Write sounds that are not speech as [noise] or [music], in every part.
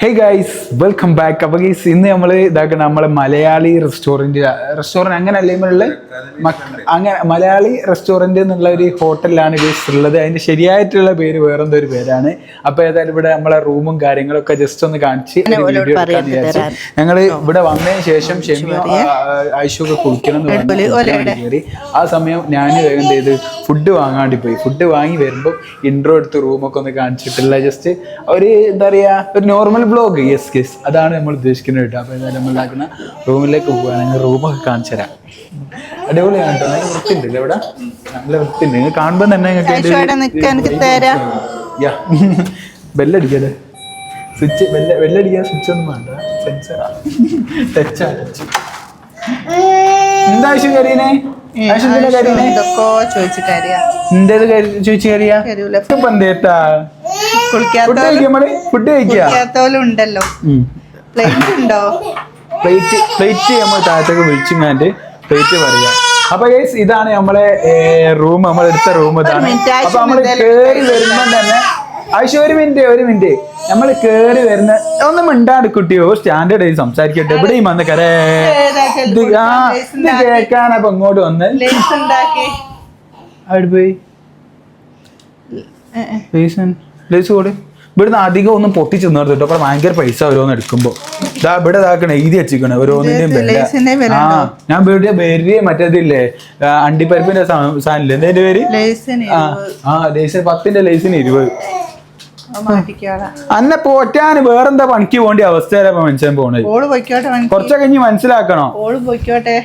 ഹേ guys welcome back അപ്പൊ guys ഇന്ന് നമ്മൾ ഇതാക്കണം നമ്മളെ മലയാളി റെസ്റ്റോറന്റ് റെസ്റ്റോറന്റ് അങ്ങനെ അല്ലേ ഉള്ള അങ്ങനെ മലയാളി റെസ്റ്റോറന്റ് എന്നുള്ള ഒരു ഹോട്ടലിലാണ് ഗൈസ് ഉള്ളത്. അതിന്റെ ശരിയായിട്ടുള്ള പേര് വേറെന്തോ ഒരു പേരാണ്. അപ്പൊ ഏതായാലും ഇവിടെ നമ്മളെ റൂമും കാര്യങ്ങളൊക്കെ ജസ്റ്റ് ഒന്ന് കാണിച്ച് ഞങ്ങൾ ഇവിടെ വന്നതിന് ശേഷം ഷെമിയോ ഐശൊക്കെ കുളിക്കണം എന്ന് പറഞ്ഞു. ആ സമയം ഞാൻ വേഗം ചെയ്ത് ഫുഡ് വാങ്ങാണ്ടി പോയി. ഫുഡ് വാങ്ങി വരുമ്പോൾ ഇൻട്രോ എടുത്ത് റൂമൊക്കെ ഒന്ന് കാണിച്ചിട്ടില്ല ജസ്റ്റ് ഒരു എന്താ പറയുക ഒരു നോർമൽ ബ്ലോഗ് യെസ് യെസ് അതാണ് നമ്മൾ ഉദ്ദേശിക്കുന്നത് കേട്ടോ. അപ്പോൾ എന്തായാലും നമ്മൾ ഇതാക്കുന്ന റൂമിലേക്ക് പോകുകയാണെങ്കിൽ റൂമൊക്കെ കാണിച്ചു തരാം. അടിപൊളിയാണ് കേട്ടോ. നല്ല വൃത്തിയുണ്ട് ഇവിടെ? നല്ല വൃത്തിയുണ്ട്. നിങ്ങൾ കാണുമ്പോൾ തന്നെ യാ [laughs] ബെല്ലടിക്കല്ലേ സ്വിച്ച് ബെല്ല ബെല്ലടിക്കാൻ സ്വിച്ച് ഒന്നും വേണ്ട. സെൻസറാ ടച്ചാ ടച്ച് എന്താ ആവശ്യം എന്തേത് ചോദിച്ചു ഇപ്പൊ ഫുഡ് പ്ലേറ്റ് ഉണ്ടോ പ്ലേറ്റ് പ്ലേറ്റ് നമ്മൾ താഴത്തേക്ക് വിളിച്ചിങ്ങാണ്ട് പ്ലേറ്റ് പറയാം. അപ്പൊ ഗൈസ് ഇതാണ് നമ്മളെ റൂം. നമ്മൾ എടുത്ത റൂം ഇതാണ്. അപ്പൊ നമ്മൾ കേറി വരുമ്പോ തന്നെ ആയിഷ ഒരു മിനിറ്റ് ഒരു മിനിറ്റ്. നമ്മൾ കേറി വരുന്ന ഒന്നും മിണ്ടാണ്ട് കുട്ടിയോ സ്റ്റാൻഡേർഡ് ആയി സംസാരിക്കട്ടെ. എവിടെയും വന്ന് കരേ. ഏതാ ഇത് ആ ഇത് കേൾക്കാനപ്പൊ ഇങ്ങോട്ട് വന്ന്. അവിടെ പോയി. ലേസ് കൂടെ. ഇവിടുന്ന് അധികം ഒന്നും പൊട്ടിച്ചു നിർത്തി കേട്ടോ. അപ്പൊ ഭയങ്കര പൈസ ഓരോന്ന് എടുക്കുമ്പോ. ഇതാ ഇവിടെ ഇതാക്കണേ എഴുതി വെച്ചിരിക്കണ ഓരോന്നിന്റെയും വില. ആ ഞാൻ വീട്ടിൽ പേര് മറ്റേതില്ലേ? അണ്ടിപ്പരിപ്പിന്റെ സാധനം സാധനമില്ലേ? എന്തേന്റെ പേര്? ആ ലേസിന് പത്തിന്റെ ലേസിന് ഇരുപത്. അന്നെ പോറ്റാന് വേറെന്താ പണിക്ക് പോണ്ടി അവസ്ഥയിലാ മനുഷ്യൻ പോണത്. കൊറച്ച ഇനി മനസ്സിലാക്കണോ? പൊയ്ക്കോട്ടെ.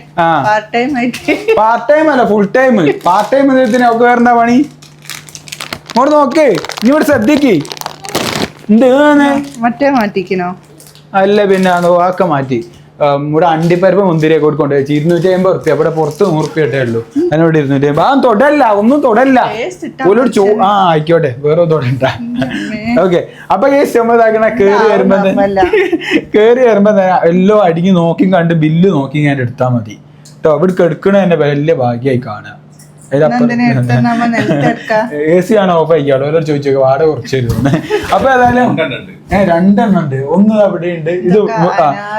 പാർട്ട് ടൈം അല്ല ഫുൾ ടൈം പാർട്ട് ടൈം ഒക്കെ വേറെന്താ പണി? ഇങ്ങോട്ട് നോക്ക്. നീ ഇവിടെ ശ്രദ്ധിക്ക് എന്ത്? മറ്റേ മാറ്റിക്കണോ? അല്ല പിന്നെ വാക്ക മാറ്റി. ഇവിടെ അണ്ടിപ്പരിപ്പ് മുന്തിരിയൊക്കെ കൊടുക്കൊണ്ട് വെച്ചു ഇരുന്നൂറ്റി അമ്പത് റുപ്യ അവിടെ പുറത്ത് നൂറ് റുപ്യ ഇട്ടേ ഉള്ളൂ. അതിനോട് ഇരുന്നൂറ്റി അമ്പത് ആ തൊടല്ല. ഒന്നും തൊടല്ല. ഒരു ചോ ആ ആയിക്കോട്ടെ. വേറെ തൊടണ്ട. ഓക്കെ അപ്പൊ ഈ നമ്മളിതാക്കണ കേറി വരുമ്പോ. [laughs] കേറി വരുമ്പോ എല്ലാം അടിങ്ങി നോക്കി കണ്ട് ബില്ല് നോക്കി ഞാൻ എടുത്താൽ മതി. കേട്ടോ അവിടെ എടുക്കണ എന്നെ വലിയ ഭാഗ്യമായി കാണുക. എ സി ആണ് ഓഫ് ആയിക്കോട്ടെ ഓരോ ചോദിച്ചു വാടക കുറച്ച് തരുമെന്ന് അപ്പൊ ഏതായാലും രണ്ടെണ്ണം ഉണ്ട്. ഒന്ന് അവിടെ ഉണ്ട് ഇത്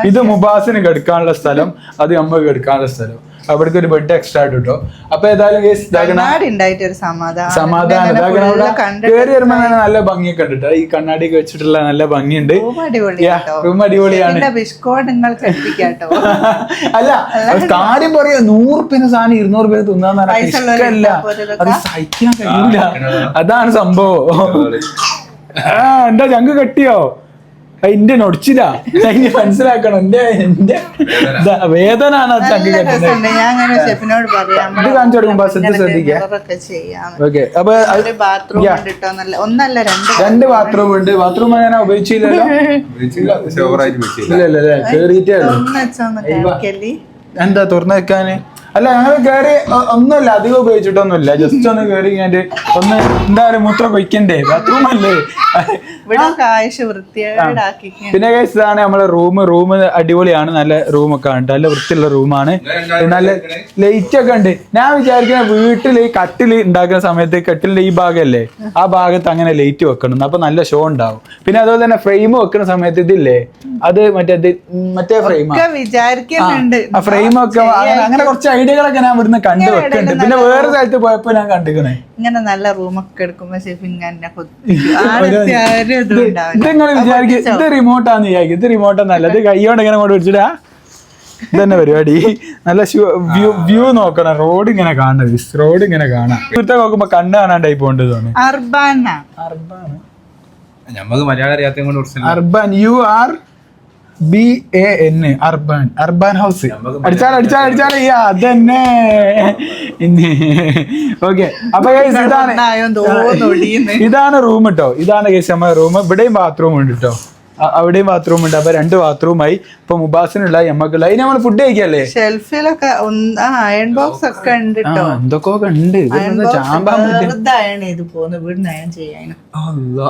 ഇത് മുബാസിന് കെടുക്കാനുള്ള സ്ഥലം അത് അമ്മയ്ക്ക് കെടുക്കാനുള്ള സ്ഥലം. അവിടേക്ക് ഒരു ബെഡ് എക്സ്ട്രാ ഇട്ടോ അപ്പൊ ഏതായാലും കണ്ണാടി സമാധാനം. കണ്ടിട്ട് വരുമ്പോ നല്ല ഭംഗിയൊക്കെ ഉണ്ട് ട്ടോ. ഈ കണ്ണാടിയൊക്കെ വെച്ചിട്ടുള്ള നല്ല ഭംഗിയുണ്ട്. റൂം അടിപൊളിയാണ്. [laughs] അല്ല കാര്യം പറയാ നൂറ് പിന്നെ സാധനം ഇരുന്നൂറ് പേര് തിന്നാന്ന് ഇഷ്ടമല്ല അത് സഹിക്കാൻ കഴിയില്ല അതാണ് സംഭവം. എന്താ ഞങ്ങക്ക് കെട്ടിയോ? ആ, നൊടിച്ചിലാ അതിന് മനസ്സിലാക്കണം. എന്റെ എന്റെ വേദന. ആണ് ചങ്ക് അങ്ങനെ ഷെഫിനോട് പറയാം. ഇത് കാണിച്ചു കൊടുക്കുമ്പോ ശ്രദ്ധ ശ്രദ്ധിക്കുക ഒക്കെ ചെയ്യാം. ഓക്കെ. അപ്പൊ ഒന്നല്ല രണ്ട് രണ്ട് ബാത്റൂം ഉണ്ട്. ബാത്റൂം ഞാൻ ഉപയോഗിച്ചില്ലല്ലോ. ഇല്ല ഇല്ല ഇല്ല. കേറിയിട്ടേ എന്താ തുറന്നു വെക്കാന്? അല്ല ഞങ്ങൾ കയറി ഒന്നുമില്ല അധികം ഉപയോഗിച്ചിട്ടൊന്നുമില്ല. ജസ്റ്റ് ഒന്ന് കയറി കഴിഞ്ഞാൽ ഒന്ന് എന്താ പറയുക മൂത്രം കൊയ്ക്കണ്ടേ ബാത്റൂം അല്ലേ? പിന്നെ ഇതാണ് നമ്മളെ റൂം റൂം അടിപൊളിയാണ് നല്ല റൂമൊക്കെ ഉണ്ട്. നല്ല വൃത്തിയുള്ള റൂമാണ് നല്ല ലൈറ്റ് ഒക്കെ ഉണ്ട്. ഞാൻ വിചാരിക്കുന്ന വീട്ടിൽ ഈ കട്ടിൽ ഉണ്ടാക്കുന്ന സമയത്ത് കട്ടിലിന്റെ ഈ ഭാഗമല്ലേ ആ ഭാഗത്ത് അങ്ങനെ ലൈറ്റ് വെക്കണം. അപ്പൊ നല്ല ഷോ ഉണ്ടാവും. പിന്നെ അതുപോലെ തന്നെ ഫ്രെയിം വെക്കുന്ന സമയത്ത് ഇതില്ലേ? അത് മറ്റേ മറ്റേ ഫ്രെയിം വിചാരിക്കുന്നുണ്ട്. ആ ഫ്രെയിം ഒക്കെ അങ്ങനെ അങ്ങനെ കുറച്ച് ഐഡിയകളൊക്കെ ഞാൻ ഇവിടുന്ന് കണ്ടു വെക്കുന്നുണ്ട് പിന്നെ വേറെ സ്ഥലത്ത് പോയപ്പോ ഞാൻ കണ്ടിക്കണേ. ഇങ്ങനെ നല്ല റൂമൊക്കെ എടുക്കുമ്പോ നിങ്ങൾ വിചാരിക്കും? ഇത് റിമോട്ടാന്ന് വിചാരിക്കും. ഇത് റിമോട്ടൊന്നല്ല ഇത് കൈയോടെ ഇങ്ങനെ കൊണ്ട് പിടിച്ചിടാ. ഇതന്നെ പരിപാടി. നല്ല വ്യൂ വ്യൂ നോക്കണം. റോഡ് ഇങ്ങനെ കാണണം. റോഡ് ഇങ്ങനെ കാണാം. ഇവിടുത്തെ നോക്കുമ്പോ കണ്ണ് കാണാണ്ടായി പോകേണ്ടത് തോന്നുന്നു. അർബാന. അർബാൻ ഞമ്മക്ക് മലയാളം അറിയാത്ത കൊണ്ട് urban U R B A N urban urban house അടിച്ചാൽ അടിച്ചാൽ അടിച്ചാൽ അതന്നെ. ഓക്കെ അപ്പൊ guys ഇതാണ് ഇതാണ് റൂം കേട്ടോ ഇതാണ് കേസ് നമ്മുടെ റൂം ഇവിടെയും ബാത്റൂം ഉണ്ട് കേട്ടോ അവിടെയും ബാത്റൂം ഉണ്ട്. അപ്പൊ രണ്ട് ബാത്റൂമായി ഇപ്പൊ മുബാസിനുള്ള എമ്മക്കുള്ള അതിന് നമ്മൾ ഫുഡ് കഴിക്കല്ലേ? ഷെൽഫിലൊക്കെ അയൺ ബോക്സ് ഒക്കെ ഉണ്ട് എന്തൊക്കെ ഉണ്ട്.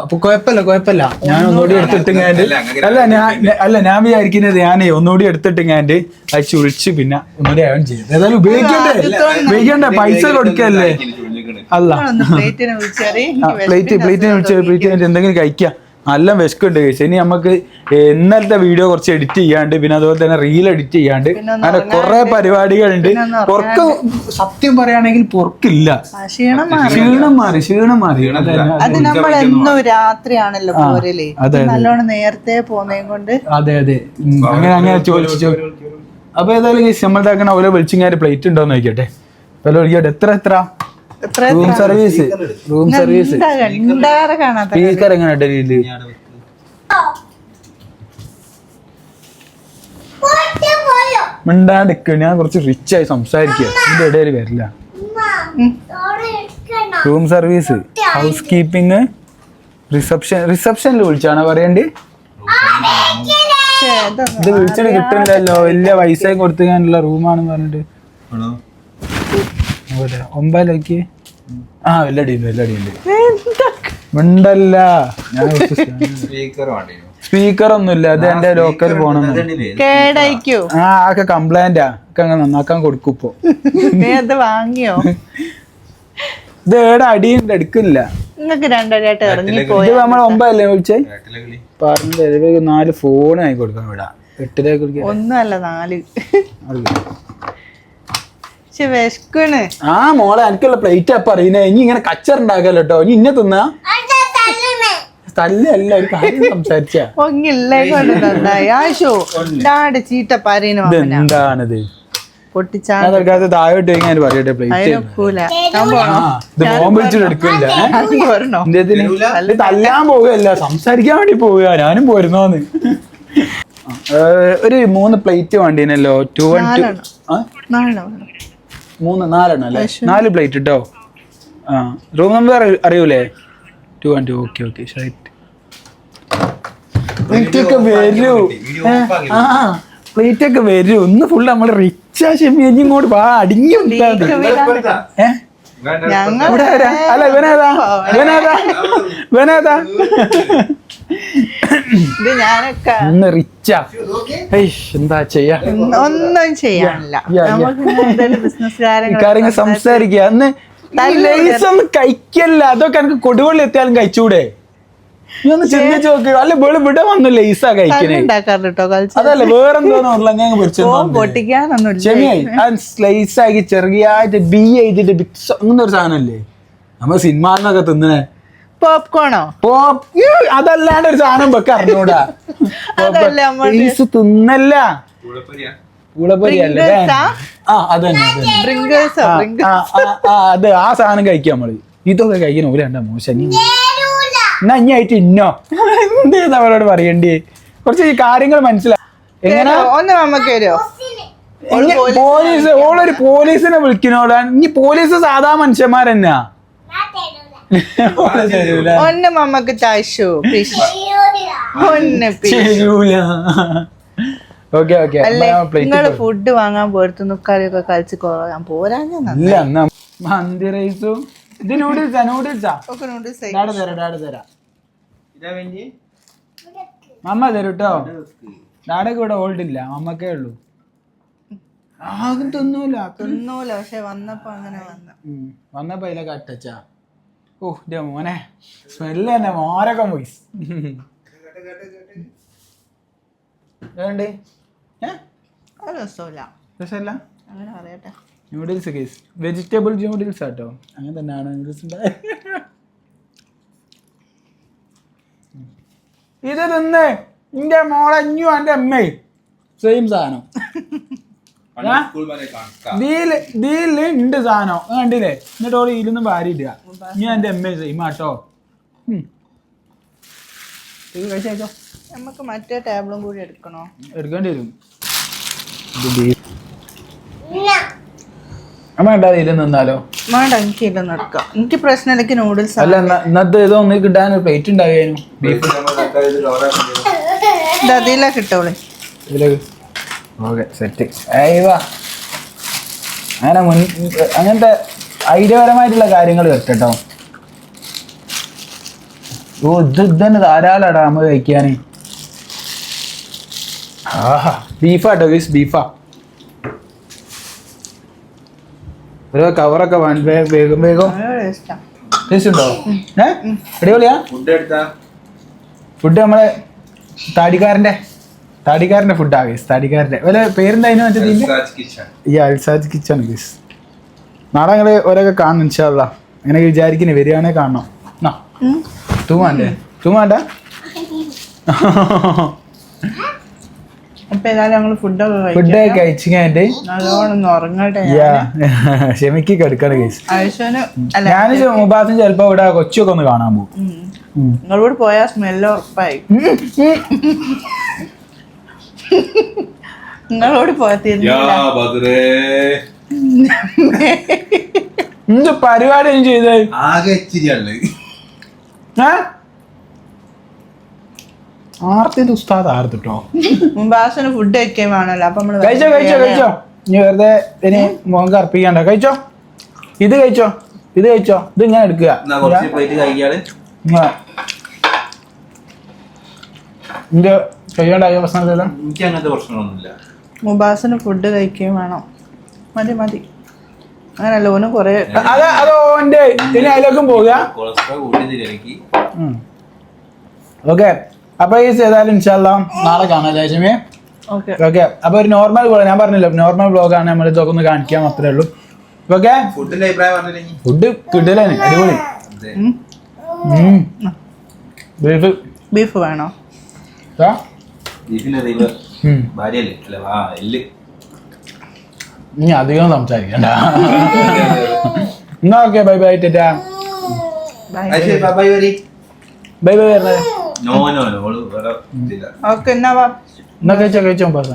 അപ്പൊ കുഴപ്പമില്ല കുഴപ്പമില്ല. ഞാൻ ഒന്നുകൂടി എടുത്തിട്ടിങ്ങാണ്ട്. അല്ല ഞാൻ അല്ല ഞാൻ വിചാരിക്കുന്നത് ഞാനേ ഒന്നുകൂടി എടുത്തിട്ടിങ്ങാണ്ട് അത് ചുഴിച്ച് പിന്നെ ഒന്നുകൂടി അയൺ ചെയ്യും ഏതായാലും ഉപയോഗിക്കണ്ടേ? ഉപയോഗിക്കണ്ടേ? പൈസ കൊടുക്കല്ലേ? അല്ല ഒന്ന് പ്ലേറ്റിനെ വിളിച്ചറി പ്ലേറ്റ് പ്ലേറ്റിനെ വിളിച്ച് പ്ലേറ്റിനെ എന്തെങ്കിലും കഴിക്കാം. നല്ല വിശക്കുണ്ട് കേസ് ഇനി നമുക്ക് ഇന്നലത്തെ വീഡിയോ കുറച്ച് എഡിറ്റ് ചെയ്യാണ്ട് പിന്നെ അതുപോലെ തന്നെ റീൽ എഡിറ്റ് ചെയ്യാണ്ട് അങ്ങനെ കുറെ പരിപാടികളുണ്ട്. ഒന്ന് സത്യം പറയുകയാണെങ്കിൽ പൊറക്കില്ല ക്ഷീണം മാറി. ക്ഷീണം മാറി അതെ, നമ്മൾ എന്നും രാത്രിയാണല്ലോ പോരൽ. നല്ലോണം നേരത്തെ പോന്നേം കൊണ്ട്. അതെ അതെ. അങ്ങനെ അങ്ങനെ ചോദിച്ചു. അപ്പൊ ഏതായാലും നമ്മളുടെ അങ്ങനെ ഓരോ വെളിച്ചിങ്ങാര് പ്ലേറ്റ് ഉണ്ടോന്ന് നോക്കിയോട്ടെ ഹലോ വിളിക്കട്ടെ. എത്ര എത്ര എത്ര? Room service room service speaker എങ്ങനെ ഡൽഹിയിൽ മിണ്ടാണ്ടിക്ക. ഞാൻ കുറച്ച് റിച്ച് ആയി സംസാരിക്കുക ഇതിന്റെ ഇടയിൽ വരില്ല. Room service house keeping reception റിസപ്ഷനിൽ വിളിച്ചാണോ പറയണ്ടി? ഇത് വിളിച്ചിട്ട് കിട്ടണ്ടല്ലോ വലിയ പൈസ കൊടുത്തു ഞാനുള്ള റൂമാണെന്ന് പറഞ്ഞിട്ട്. ഒമ്പതിലേക്ക്. ആ മിണ്ടല്ല. ഞാൻ സ്പീക്കർ ഒന്നുമില്ല അത് എന്റെ ലോക്കൽ ഫോണൊന്നും കേടായിക്കോ? ആ ഒക്കെ കംപ്ലൈന്റാ ഒക്കെ അങ്ങ് നന്നാക്കാൻ കൊടുക്കും ഇപ്പൊ. നീ അത് വാങ്ങിയോ? ഇത് ഏടെ അടിയുണ്ട് എടുക്കില്ല. രണ്ടരയായിട്ട് ഇത് നമ്മൾ ഒമ്പതല്ലേ വിളിച്ചേ? പറഞ്ഞു നാല് ഫോൺ ആയി കൊടുക്കണം ഇവിടെ എട്ടിലേക്ക് ഒന്നല്ല നാല്. വിശക്കണ് ആ മോളെ എനിക്കുള്ള പ്ലേറ്റ് അപ്പൊ അറിയുന്നേ ഇനി ഇങ്ങനെ കച്ചറുണ്ടാക്കല്ലോ കേട്ടോ ഇനി ഇന്നെ തിന്നാ? തല്ലല്ല ഒരു കാര്യം സംസാരിച്ച. ഒങ്ങില്ലേ കൊണ്ട് ആശോ എന്താണിത് തല്ലാൻ പോവുകയല്ല സംസാരിക്കാൻ വേണ്ടി പോവുക. ഞാനും പോരുന്നോന്ന്. ഒരു മൂന്ന് പ്ലേറ്റ് വേണ്ടിനല്ലോ. Two one two. മൂന്ന് നാലെണ്ണം അല്ലേ? നാല് പ്ലേറ്റ് കേട്ടോ ആ room number അറിയൂലേ? Two and two okay okay ഷൈറ്റ് plate ഒക്കെ വരൂ. ആ പ്ലേറ്റ് ഒക്കെ വരൂ. ഒന്ന് ഫുള്ള് നമ്മൾ റിച്ചാ ഷെമി ഇനി ഇങ്ങോട്ട് വാ അടിങ്ങി വിട്ടാ മതി ഞങ്ങൾ അല്ല ഇവനേതാ ഇവനേതാ ഇവനേതാ ഇത് ഞാനൊക്കെ റിച്ചാ ഏയ് എന്താ ചെയ്യാ? ഒന്നും ചെയ്യാനില്ല. കാര്യങ്ങൾ സംസാരിക്കുക. അന്ന് ലൈസ് ഒന്ന് കഴിക്കല്ല. അതൊക്കെ എനിക്ക് കൊടുവള്ളി എത്തിയാലും കഴിച്ചൂടെ? നീ ഒന്ന് ചിന്തിച്ചു നോക്ക്. അല്ല വെളി ഇവിടെ വന്നു ലൈസാ കഴിക്കണേ. ഉണ്ടാക്കാറ് കേട്ടോ കളിച്ച് അതല്ല വേറെന്തോന്ന് ചെമിയായി സ്ലൈസ് ആക്കി ചെറിയായിട്ട് ബി എഴുതിട്ട് ബിക്സ് അങ്ങനെ ഒരു സാധനല്ലേ? നമ്മൾ സിനിമന്നൊക്കെ തിന്നണേ. പോപ്കോണോ പോപ്പ് ഈ അതല്ലാണ്ട് ഒരു സാധനം വെക്ക അറിഞ്ഞൂടാ. [laughs] അതല്ല ഈസ് തിന്നല്ല. ആ? അതന്നെ അതന്നെ. ആ, ആ, ആ, ആ, അത് ആ സാധനം കഴിക്കാം നമ്മൾ. ഇതൊക്കെ കഴിക്കണ ഒരു രണ്ടാ മോശം എന്നാ ഇനി ആയിട്ട് ഇന്നോ? എന്ത് അവരോട് പറയണ്ടേ? കുറച്ച് ഈ കാര്യങ്ങൾ മനസ്സിലാ എങ്ങനെ? ഒന്ന് നമുക്ക് വരുമോ ഇനി പോലീസ് ഓളൊരു പോലീസിനെ വിളിക്കണോടാ. ഇനി പോലീസ് സാധാ മനുഷ്യന്മാരെന്നാ. ഒന്ന് മമ്മക്ക് താശു പ്ലീസ് ഒന്ന് ഓക്കെ ഓക്കെ. അല്ലേ ഫുഡ് വാങ്ങാൻ പോയിട്ട് നുക്കാരിയൊക്കെ കളിച്ച് കുറയാൻ പോരാ മന്തി റൈസും ഇത് നൂഡിൽസാ നൂഡിൽസാ ആയി. ഡാഡ് തരാം ഡാഡ് തരാം. മമ്മ തരും കേട്ടോ ഡാഡൊക്കെ ഇവിടെ ഓൾഡ് ഇല്ല മമ്മക്കേ ഉള്ളൂ. ആകും തിന്നൂല തിന്നൂല പക്ഷെ വന്നപ്പോ അങ്ങനെ വന്ന. വന്നപ്പോ അതിലൊക്കെ അട്ടച്ചാ. ഓ ഇന്റെ മോനെ. സ്മെല്ല് തന്നെ മാരകം ന്യൂഡിൽസ് രസമില്ല രസമല്ല? അങ്ങനെ പറയട്ടെ നൂഡിൽസ് കേസ് വെജിറ്റബിൾ ന്യൂഡിൽസ് ആട്ടോ. അങ്ങനെ തന്നെയാണ് ന്യൂഡിൽസ് ഉണ്ടായത് ഇത് തിന്ന്. ഇന്റെ മോളെ ഇഞ്ഞു എന്റെ അമ്മേ. സെയിം സാധനം സ്കൂൾ വരെ കാണാം ദീൽ ദീൽ ഉണ്ട് സാധനം. കണ്ടില്ലേ? എന്നിട്ട് ഓൾ ഇരുന്ന് വാരിയിടുക ഞാൻ എന്റെ എം എ ചെയ്യും കേട്ടോ നമുക്ക് മറ്റേ ടേബിളും കൂടി എടുക്കണോ? എടുക്കേണ്ടി വരും. ഇതിൽ നിന്നാലോ? വേണ്ട എനിക്ക് ഇതൊന്നും എടുക്കാം. എനിക്ക് പ്രശ്നം എനിക്ക് നൂഡിൽസ് അല്ല എന്നാ- ഇന്നത്തെ ഇതോ ഒന്ന് കിട്ടാൻ ഒരു പ്ലേറ്റ് ഉണ്ടാവുകയായിരുന്നു ബീഫ് ഇത് അതിലാ ഇതിലേക്ക് ഓക്കെ സെറ്റ് അങ്ങനെ മുൻ അങ്ങനത്തെ ഐഡിയപരമായിട്ടുള്ള കാര്യങ്ങൾ കേട്ടോ ഓ ഇത് ഇത് തന്നെ ധാരാളടാ നമ്മൾ കഴിക്കാൻ ആഹാ ബീഫാട്ടോ ഗീസ് ബീഫാ. ഒരു കവറൊക്കെ വേഗം വേഗം. ടേസ്റ്റാ ഉണ്ടോ? ഏ? അടിപൊളിയാ? ഫുഡ് എടുത്താ. ഫുഡ് നമ്മളെ താടിക്കാരന്റെ താടിക്കാരന്റെ ഫുഡ് ഗൈസ് താടിക്കാരന്റെ വല്ല പേരെന്താ അതിന് മറ്റേ ഈ അൽസാജ് കിച്ചൺ ഗൈസ് നാളെ ഞങ്ങൾ ഓരോക്കെ കാണണം ഇൻഷാല്ല അങ്ങനെ വിചാരിക്കുന്നേ വരികയാണെ കാണണം. തൂമാണ്ടേ തൂമാണ്ട ഫുഡൊക്കെ ക്ഷമിക്ക് കിടക്കണം ഞാൻ ചിലപ്പോ ഇവിടെ കൊച്ചൊക്കെ ഒന്ന് കാണാൻ പോകും. നിങ്ങളോട് പോയാ സ്മെല്ല് ഉറപ്പായി. നിങ്ങളോട് പോയാ യാ ബദ്രേ. എന്ത് പരിപാടി ഞാൻ ചെയ്തത് ആകെ ഉസ്താദ് ആർത്തിട്ടോ? മുമ്പാസിന് ഫുഡ് കഴിക്കാൻ വേണമല്ലോ അപ്പൊ നമ്മൾ കഴിച്ചോ കഴിച്ചോ കഴിച്ചോ. നീ വെറുതെ ഇനി മുഖം കറുപ്പിക്കണ്ട കഴിച്ചോ? ഇത് കഴിച്ചോ? ഇത് കഴിച്ചോ? ഇത് ഞാൻ എടുക്കുക. എന്നാ കഴിയോണ്ടായ പ്രശ്നമില്ലല്ലോ എനിക്ക് അങ്ങനത്തെ പ്രശ്നമൊന്നുമില്ല മുബാസിന് ഫുഡ് കഴിക്കുകയും വേണം. മതി മതി. അങ്ങനല്ല ഓന് കൊറേ അത് അത് ഓന്റെ ഇനി അതിലേക്കും പോവുക? കൊളസ്ട്രോൾ കൂട്ടിയതില്ല എനിക്ക് ഓക്കെ. അപ്പൊ ഈ ചെയ്താലും ഇൻഷാല്ല നാളെ കാണാം ജയശമേ ഓക്കെ. ഓക്കെ. അപ്പൊ ഒരു നോർമൽ വ്ളോഗ് ഞാൻ പറഞ്ഞില്ല നോർമൽ വ്ളോഗാണ് നമ്മൾ ഇതൊക്കെ ഒന്ന് കാണിക്കാൻ മാത്രമേ ഉള്ളൂ. ഓക്കെ? ഫുഡിന്റെ അഭിപ്രായം പറഞ്ഞില്ലെങ്കിൽ ഫുഡ് കിട്ടലാണ് അടിപൊളി. ബീഫ്. ബീഫ് വേണോ? ബീഫിന്റെ റിവർ ഭാര്യയല്ലേ? അല്ല? ആ എല്ല്. ഇനി അധികം സംസാരിക്കണ്ട. [laughs] എന്നാ okay bye bye tata. Bye. Bye വരി. ബൈ ബൈ വരുന്നത് നോ നോ നോ ഓൾ വേറെ ഇതില്ല. ഓക്കെ എന്നാ വാ. എന്നാ കഴിച്ചോ കഴിച്ചോ പാസ